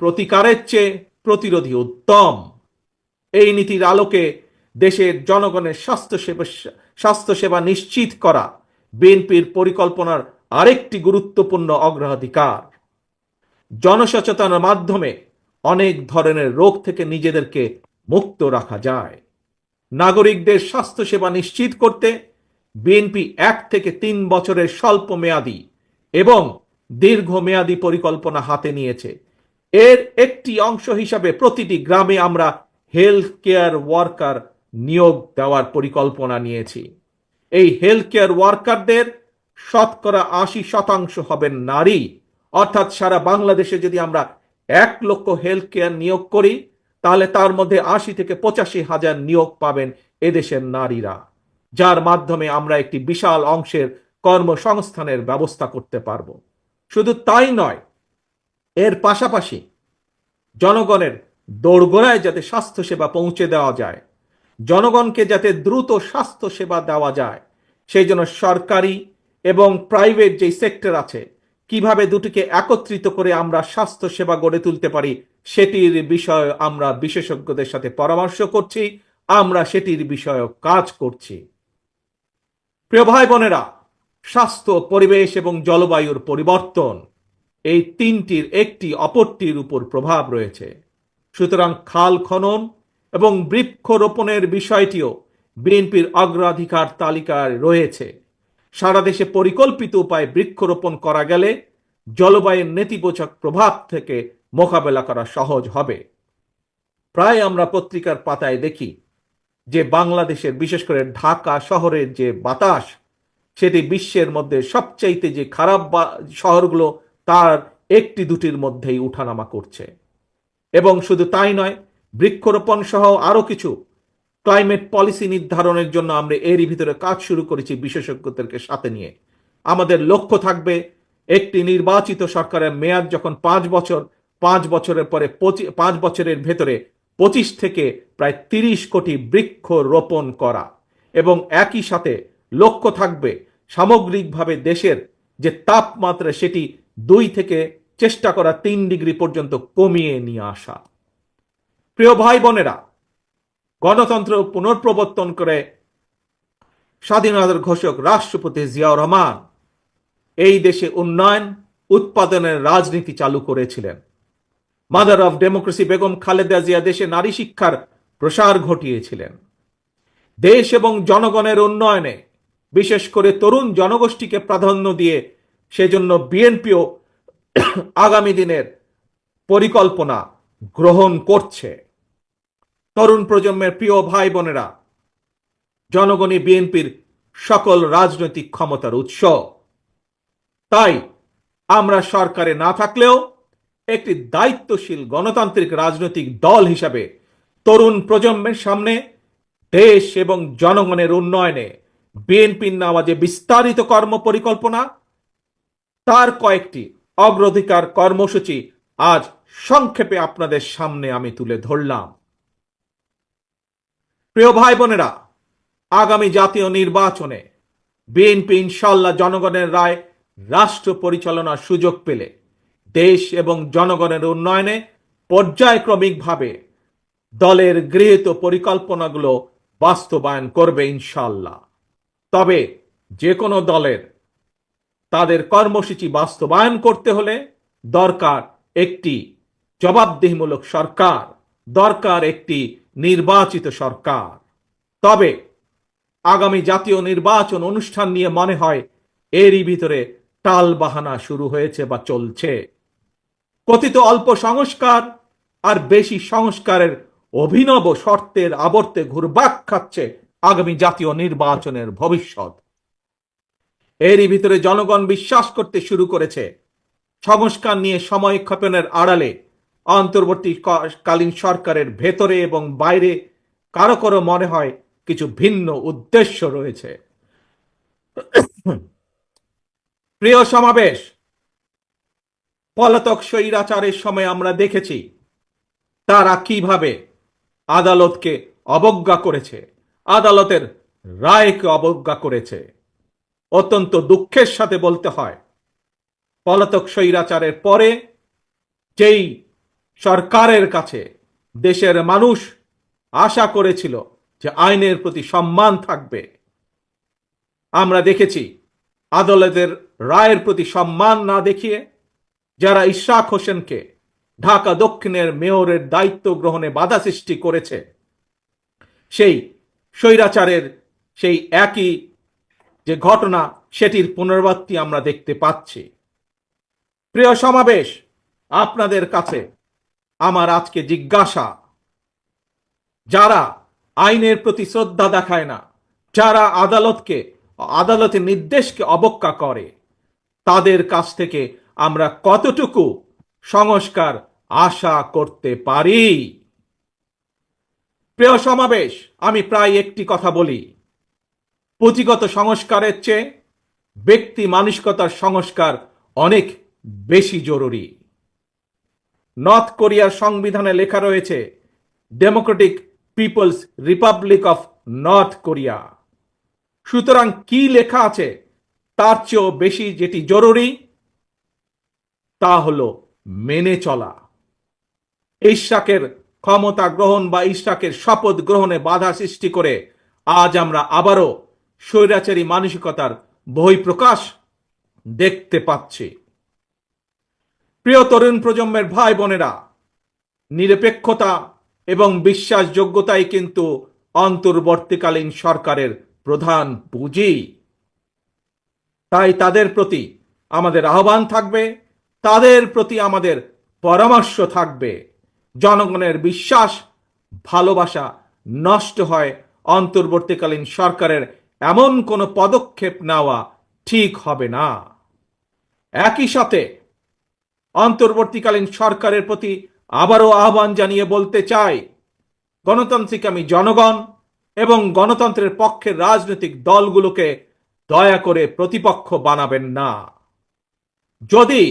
প্রতিকারের চেয়ে প্রতিরোধী উত্তম। এই নীতির আলোকে দেশের জনগণের স্বাস্থ্যসেবা স্বাস্থ্যসেবা নিশ্চিত করা বিএনপির পরিকল্পনার আরেকটি গুরুত্বপূর্ণ অগ্রাধিকার। জনসচেতনার মাধ্যমে অনেক ধরনের রোগ থেকে নিজেদেরকে মুক্ত রাখা যায়। নাগরিকদের স্বাস্থ্যসেবা নিশ্চিত করতে বিএনপি এক থেকে তিন বছরের স্বল্প মেয়াদী এবং দীর্ঘমেয়াদী পরিকল্পনা হাতে নিয়েছে। এর একটি অংশ হিসাবে প্রতিটি গ্রামে আমরা হেলথ কেয়ার ওয়ার্কার নিয়োগ দেওয়ার পরিকল্পনা নিয়েছি। এই হেলথ কেয়ার ওয়ার্কারদের শতকরা আশি শতাংশ হবেন নারী। অর্থাৎ সারা বাংলাদেশে যদি আমরা এক লক্ষ হেলথ কেয়ার নিয়োগ করি, তাহলে তার মধ্যে আশি থেকে পঁচাশি হাজার নিয়োগ পাবেন এদেশের নারীরা, যার মাধ্যমে আমরা একটি বিশাল অংশের কর্মসংস্থানের ব্যবস্থা করতে পারব। শুধু তাই নয় এর পাশাপাশি জনগণের দোরগোড়ায় যাতে স্বাস্থ্যসেবা পৌঁছে দেওয়া যায়, জনগণকে যাতে দ্রুত স্বাস্থ্য সেবা দেওয়া যায়, সেই জন্য সরকারি এবং প্রাইভেট যেই সেক্টর আছে, কীভাবে দুটিকে একত্রিত করে আমরা স্বাস্থ্য সেবা গড়ে তুলতে পারি, সেটির বিষয়ে আমরা বিশেষজ্ঞদের সাথে পরামর্শ করছি, আমরা সেটির বিষয়ে কাজ করছি। প্রিয় ভাই বোনেরা, স্বাস্থ্য, পরিবেশ এবং জলবায়ুর পরিবর্তন এই তিনটির একটি অপরটির উপর প্রভাব রয়েছে। সুতরাং খাল খনন এবং বৃক্ষরোপণের বিষয়টিও বিএনপির অগ্রাধিকার তালিকায় রয়েছে। সারা দেশে পরিকল্পিত উপায়ে বৃক্ষরোপণ করা গেলে জলবায়ুর নেতিবোচক প্রভাব থেকে মোকাবেলা করা সহজ হবে। প্রায় আমরা পত্রিকার পাতায় দেখি যে বাংলাদেশের, বিশেষ করে ঢাকা শহরের যে বাতাস, সেটি বিশ্বের মধ্যে সবচাইতে যে খারাপ শহরগুলো তার একটি দুটির মধ্যেই উঠানামা করছে। এবং শুধু তাই নয়, বৃক্ষরোপণ সহ আরও কিছু ক্লাইমেট পলিসি নির্ধারণের জন্য আমরা এরই ভিতরে কাজ শুরু করেছি বিশেষজ্ঞদেরকে সাথে নিয়ে। আমাদের লক্ষ্য থাকবে একটি নির্বাচিত সরকারের মেয়াদ যখন পাঁচ বছর, পাঁচ বছরের পরে পাঁচ বছরের ভেতরে পঁচিশ থেকে প্রায় তিরিশ কোটি বৃক্ষ রোপণ করা। এবং একই সাথে লক্ষ্য থাকবে সামগ্রিকভাবে দেশের যে তাপমাত্রা সেটি দুই থেকে চেষ্টা করা তিন ডিগ্রি পর্যন্ত কমিয়ে নিয়ে আসা। প্রিয় ভাই বোনেরা, গণতন্ত্র পুনঃপ্রবর্তন করে স্বাধীনতার ঘোষক রাষ্ট্রপতি জিয়াউর রহমান এই দেশে উন্নয়ন, উৎপাদনের রাজনীতি চালু করেছিলেন। Mother of democracy Begum Khaleda Zia দেশে নারী শিক্ষার প্রসার ঘটিয়েছিলেন। দেশ এবং জনগণের উন্নয়নে বিশেষ করে তরুণ জনগোষ্ঠীকে প্রাধান্য দিয়ে সেজন্য বিএনপিও আগামী দিনের পরিকল্পনা গ্রহণ করছে। তরুণ প্রজন্মের প্রিয় ভাই বোনেরা, জনগণই বিএনপির সকল রাজনৈতিক ক্ষমতার উৎস। তাই আমরা সরকারে না থাকলেও একটি দায়িত্বশীল গণতান্ত্রিক রাজনৈতিক দল হিসাবে তরুণ প্রজন্মের সামনে দেশ এবং জনগণের উন্নয়নে বিএনপির নামাজে বিস্তারিত কর্ম পরিকল্পনা তার কয়েকটি অগ্রাধিকার কর্মসূচি আজ সংক্ষেপে আপনাদের সামনে আমি তুলে ধরলাম। প্রিয় ভাই বোনেরা আগামী জাতীয় নির্বাচনে বিএনপি ইনশাল্লাহ জনগণের রায় রাষ্ট্র পরিচালনার সুযোগ পেলে দেশ এবং জনগণের উন্নয়নে পর্যায়ক্রমিকভাবে দলের গৃহীত পরিকল্পনাগুলো বাস্তবায়ন করবে ইনশাল্লাহ তবে যে কোনো দলের তাদের কর্মসূচি বাস্তবায়ন করতে হলে দরকার একটি জবাবদিহিমূলক সরকার, দরকার একটি নির্বাচিত সরকার। তবে আগামী জাতীয় নির্বাচন অনুষ্ঠান নিয়ে মনে হয় এরই ভিতরে টাল বাহানা শুরু হয়েছে বা চলছে। কথিত অল্প সংস্কার আর বেশি সংস্কারের অভিনব শর্তের আবর্তে ঘুরবাক খাচ্ছে আগামী জাতীয় নির্বাচনের ভবিষ্যৎ। এরই ভিতরে জনগণ বিশ্বাস করতে শুরু করেছে। সংস্কার নিয়ে সময় ক্ষেপণের আড়ালে অন্তর্বর্তীকালীন সরকারের ভেতরে এবং বাইরে কারও কারও মনে হয় কিছু ভিন্ন উদ্দেশ্য রয়েছে। প্রিয় সমাবেশ, পলাতক স্বৈরাচারের সময় আমরা দেখেছি তারা কীভাবে আদালতকে অবজ্ঞা করেছে, আদালতের রায়কে অবজ্ঞা করেছে। অত্যন্ত দুঃখের সাথে বলতে হয়। পলাতক স্বৈরাচারের পরে যেই সরকারের কাছে দেশের মানুষ আশা করেছিল যে আইনের প্রতি সম্মান থাকবে, আমরা দেখেছি আদালতের রায়ের প্রতি সম্মান না দেখিয়ে যারা ইশাক হোসেনকে ঢাকা দক্ষিণের মেয়রের দায়িত্ব গ্রহণে বাধা সৃষ্টি করেছে, সেই স্বৈরাচারের সেই একই যে ঘটনা সেটির পুনরাবৃত্তি আমরা দেখতে পাচ্ছি। প্রিয় সমাবেশ, আপনাদের কাছে আমার আজকে জিজ্ঞাসা, যারা আইনের প্রতি শ্রদ্ধা দেখায় না, যারা আদালতকে, আদালতের নির্দেশকে অবজ্ঞা করে, তাদের কাছ থেকে আমরা কতটুকু সংস্কার আশা করতে পারি? প্রিয় সমাবেশ, আমি প্রায় একটি কথা বলি। পুঁথিগত সংস্কারের চেয়ে ব্যক্তি মানসিকতার সংস্কার অনেক বেশি জরুরি। নর্থ কোরিয়ার সংবিধানে লেখা রয়েছে Democratic People's Republic of North Korea সুতরাং কি লেখা আছে তার চেয়েও বেশি যেটি জরুরি, তা হলো মেনে চলা। ইশাকের ক্ষমতা গ্রহণ বা ইশাকের শপথ গ্রহণে বাধা সৃষ্টি করে আজ আমরা আবারও স্বৈরাচারী মানসিকতার বহিঃপ্রকাশ দেখতে পাচ্ছে। প্রিয় তরুণ প্রজন্মের ভাই বোনেরা, নিরপেক্ষতা এবং বিশ্বাসযোগ্যতাই কিন্তু অন্তর্বর্তীকালীন সরকারের প্রধান পুঁজি। তাই তাদের প্রতি আমাদের আহ্বান থাকবে, তাদের প্রতি আমাদের পরামর্শ থাকবে। জনগণের বিশ্বাস, ভালোবাসা নষ্ট হয় অন্তর্বর্তীকালীন সরকারের এমন কোনো পদক্ষেপ নেওয়া ঠিক হবে না। একই সাথে অন্তর্বর্তীকালীন সরকারের প্রতি আবারও আহ্বান জানিয়ে বলতে চাই, গণতান্ত্রিক আমি জনগণ এবং গণতন্ত্রের পক্ষের রাজনৈতিক দলগুলোকে দয়া করে প্রতিপক্ষ বানাবেন না। যদি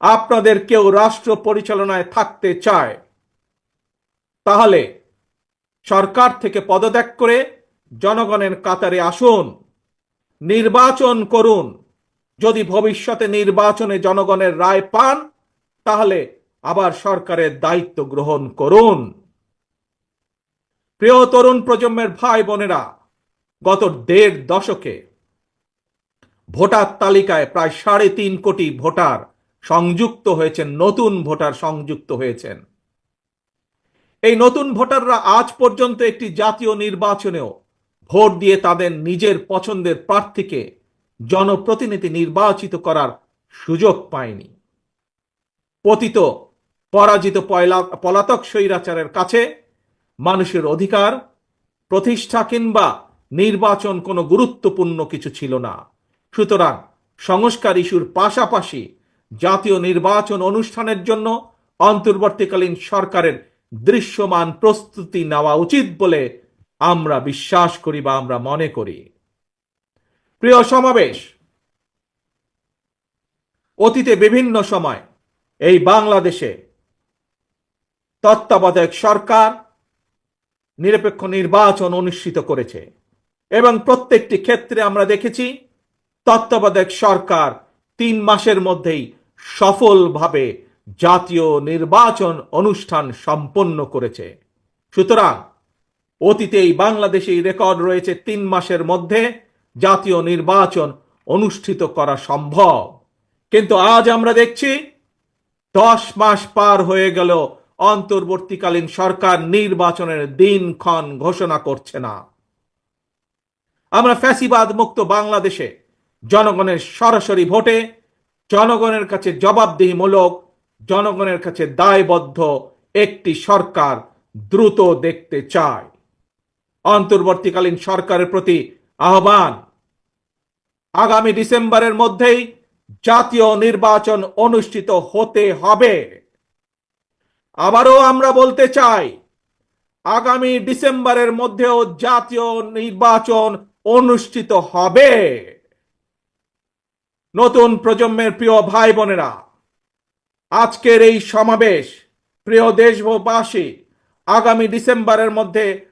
আপনাদের কেউ রাষ্ট্র পরিচালনায় থাকতে চায়, তাহলে সরকার থেকে পদত্যাগ করে জনগণের কাতারে আসুন, নির্বাচন করুন। যদি ভবিষ্যতে নির্বাচনে জনগণের রায় পান, তাহলে আবার সরকারের দায়িত্ব গ্রহণ করুন। প্রিয় তরুণ প্রজন্মের ভাই বোনেরা, গত দেড় দশকে ভোটার তালিকায় প্রায় সাড়ে তিন কোটি ভোটার সংযুক্ত হয়েছেন, নতুন ভোটার সংযুক্ত হয়েছেন। এই নতুন ভোটাররা আজ পর্যন্ত একটি জাতীয় নির্বাচনেও ভোট দিয়ে তাদের নিজের পছন্দের প্রার্থীকে জনপ্রতিনিধি নির্বাচিত করার সুযোগ পায়নি। পতিত, পরাজিত পলাতক স্বৈরাচারের কাছে মানুষের অধিকার, প্রতিষ্ঠা কিংবা নির্বাচন কোনো গুরুত্বপূর্ণ কিছু ছিল না। সুতরাং সংস্কার ইস্যুর পাশাপাশি জাতীয় নির্বাচন অনুষ্ঠানের জন্য অন্তর্বর্তীকালীন সরকারের দৃশ্যমান প্রস্তুতি নেওয়া উচিত বলে আমরা বিশ্বাস করি বা আমরা মনে করি। প্রিয় সমাবেশ, অতীতে বিভিন্ন সময় এই বাংলাদেশে তত্ত্বাবধায়ক সরকার, নিরপেক্ষ নির্বাচন অনুষ্ঠিত করেছে এবং প্রত্যেকটি ক্ষেত্রে আমরা দেখেছি তত্ত্বাবধায়ক সরকার তিন মাসের মধ্যেই সফলভাবে জাতীয় নির্বাচন অনুষ্ঠান সম্পন্ন করেছে। সুতরাং অতীতে এই বাংলাদেশেই রেকর্ড রয়েছে তিন মাসের মধ্যে। জাতীয় নির্বাচন অনুষ্ঠিত করা সম্ভব। কিন্তু আজ আমরা দেখছি, দশ মাস পার হয়ে গেল, অন্তর্বর্তীকালীন সরকার নির্বাচনের দিনক্ষণ ঘোষণা করছে না। আমরা ফ্যাসিবাদ মুক্ত বাংলাদেশে জনগণের সরাসরি ভোটে, জনগণের কাছে জবাবদিহিমূলক, জনগণের কাছে দায়বদ্ধ একটি সরকার দ্রুত দেখতে চায় অন্তর্বর্তীকালীন সরকারের প্রতি আহ্বান। আগামী ডিসেম্বরের মধ্যেই জাতীয় নির্বাচন অনুষ্ঠিত হতে হবে। আবারও আমরা বলতে চাই, আগামী ডিসেম্বরের মধ্যেও জাতীয় নির্বাচন অনুষ্ঠিত হবে। নতুন প্রজন্মের প্রিয় ভাই বোনেরা আজকের এই সমাবেশ, প্রিয় দেশবাসী, আগামী ডিসেম্বরের মধ্যে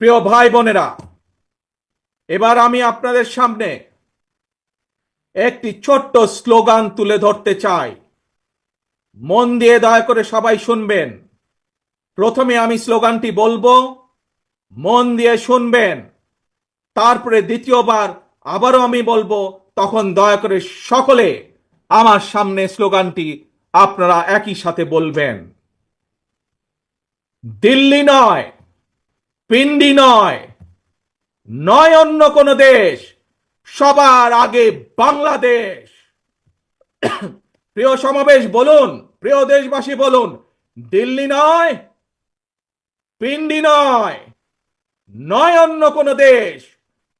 প্রিয় ভাই বোনেরা, এবার আমি আপনাদের সামনে একটি ছোট্ট স্লোগান তুলে ধরতে চাই। মন দিয়ে দয়া করে সবাই শুনবেন। প্রথমে আমি স্লোগানটি বলব, মন দিয়ে শুনবেন। তারপরে দ্বিতীয়বার আবারও আমি বলব, তখন দয়া করে সকলে আমার সামনে স্লোগানটি আপনারা একই সাথে বলবেন। দিল্লি নয় পিন্ডি নয়। নয় অন্য কোন দেশ, সবার আগে বাংলাদেশ। প্রিয় সমাবেশ বলুন, প্রিয় দেশবাসী বলুন, দিল্লি নয়, পিন্ডি নয়। নয় অন্য কোন দেশ,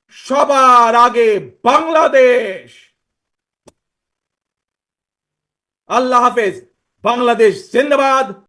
সবার আগে বাংলাদেশ। আল্লাহ হাফেজ, বাংলাদেশ জিন্দাবাদ।